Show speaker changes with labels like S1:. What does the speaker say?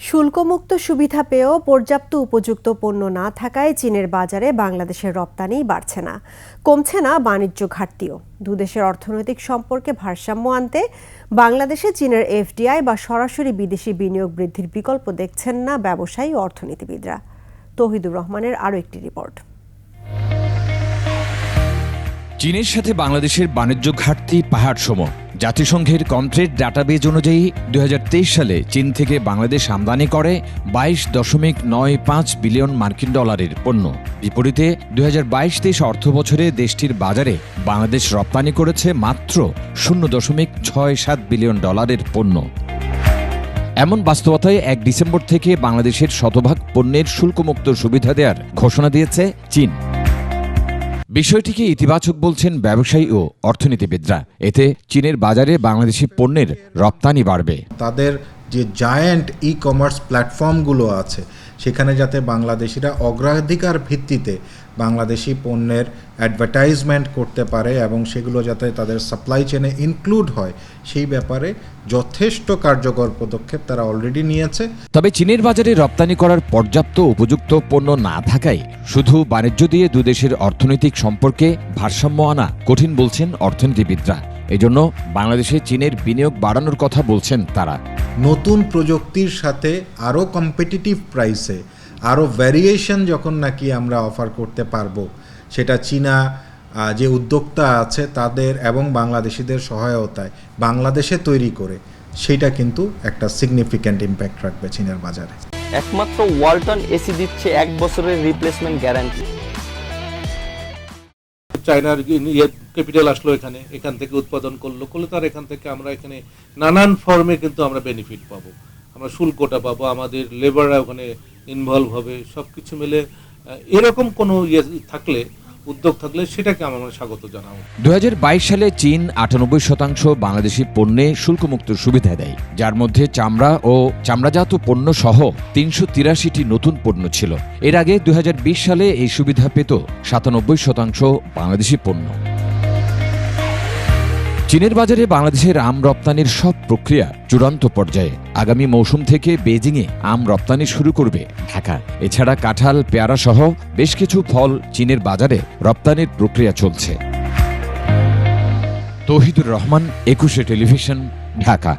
S1: শুল্কমুক্ত সুবিধা পেয়েও পর্যাপ্ত উপযুক্ত পণ্য না থাকায় চীনের বাজারে বাংলাদেশের রপ্তানি বাড়ছে না, কমছে না বাণিজ্য ঘাটতিও। দুদেশের অর্থনৈতিক সম্পর্কে ভারসাম্য আনতে বাংলাদেশে চীনের এফডিআই বা সরাসরি বিদেশি বিনিয়োগ বৃদ্ধির বিকল্প দেখছেন না ব্যবসায়ী অর্থনীতিবিদরা। তহিদুর রহমানের আরও একটি রিপোর্ট।
S2: চীনের সাথে বাংলাদেশের বাণিজ্য ঘাটতি পাহাড় সম জাতিসংঘের কন্ট্রেট ডাটাবেজ অনুযায়ী দু হাজার তেইশ সালে চীন থেকে বাংলাদেশ আমদানি করে বাইশ দশমিক নয় পাঁচ বিলিয়ন মার্কিন ডলারের পণ্য। বিপরীতে দুই হাজার বাইশ তেইশ অর্থ বছরে দেশটির বাজারে বাংলাদেশ রপ্তানি করেছে মাত্র শূন্য দশমিক ছয় সাত বিলিয়ন ডলারের পণ্য। এমন বাস্তবতায় এক ডিসেম্বর থেকে বাংলাদেশের শতভাগ পণ্যের শুল্কমুক্ত সুবিধা দেওয়ার ঘোষণা দিয়েছে চীন। বিষয়টিকে ইতিবাচক বলছেন ব্যবসায়ী ও অর্থনীতিবিদরা। এতে চীনের বাজারে বাংলাদেশি পণ্যের রপ্তানি বাড়বে।
S3: তাদের যে জায়ান্ট ই কমার্স প্ল্যাটফর্মগুলো আছে সেখানে যাতে বাংলাদেশিরা অগ্রাধিকার ভিত্তিতে বাংলাদেশি পণ্যের অ্যাডভার্টাইজমেন্ট করতে পারে এবং সেগুলো যাতে তাদের সাপ্লাই চেনে ইনক্লুড হয়, সেই ব্যাপারে যথেষ্ট কার্যকর পদক্ষেপ তারা অলরেডি নিয়েছে।
S2: তবে চীনের বাজারে রপ্তানি করার পর্যাপ্ত উপযুক্ত পণ্য না থাকায় শুধু বাণিজ্য দিয়ে দুদেশের অর্থনৈতিক সম্পর্কে ভারসাম্য আনা কঠিন বলছেন অর্থনীতিবিদরা। এজন্য বাংলাদেশে চীনের বিনিয়োগ বাড়ানোর কথা বলছেন তারা।
S3: নতুন প্রযুক্তির সাথে আরও কম্পিটিটিভ প্রাইসে আরও ভ্যারিয়েশন যখন নাকি আমরা অফার করতে পারব, সেটা চীনা যে উদ্যোক্তা আছে তাদের এবং বাংলাদেশিদের সহায়তায় বাংলাদেশে তৈরি করে, সেটা কিন্তু একটা সিগনিফিক্যান্ট ইম্প্যাক্ট রাখবে চীনের বাজারে।
S4: একমাত্র ওয়ালটন এসি দিচ্ছে এক বছরের রিপ্লেসমেন্ট গ্যারান্টি
S5: চায়নার ইয়ে ক্যাপিটাল আসলো এখানে, এখান থেকে উৎপাদন করল করলে তার এখান থেকে আমরা এখানে নানান ফর্মে কিন্তু আমরা বেনিফিট পাবো। আমরা শুল্কটা পাবো, আমাদের লেবাররা ওখানে ইনভলভ হবে সব কিছু মিলে এরকম কোনো ইয়ে থাকলে উদ্যোগ থাকলে সেটাকে আমরা স্বাগত জানাব।
S2: দুই হাজার বাইশ সালে চীন আটানব্বই শতাংশ বাংলাদেশি পণ্যে শুল্কমুক্ত সুবিধা দেয়, যার মধ্যে চামড়া ও চামড়াজাত পণ্য সহ তিনশো তিরাশিটি নতুন পণ্য ছিল। এর আগে দুই হাজার বিশ সালে এই সুবিধা পেত সাতানব্বই শতাংশ বাংলাদেশি পণ্য। চীনের বাজারে বাংলাদেশের আম রপ্তানির সব প্রক্রিয়া চূড়ান্ত পর্যায়ে। আগামী মৌসুম থেকে বেজিংয়ে আম রপ্তানি শুরু করবে ঢাকা। এছাড়া কাঁঠাল, পেয়ারা সহ বেশ কিছু ফল চীনের বাজারে রপ্তানির প্রক্রিয়া চলছে। তহিদুর রহমান, একুশে টেলিভিশন, ঢাকা।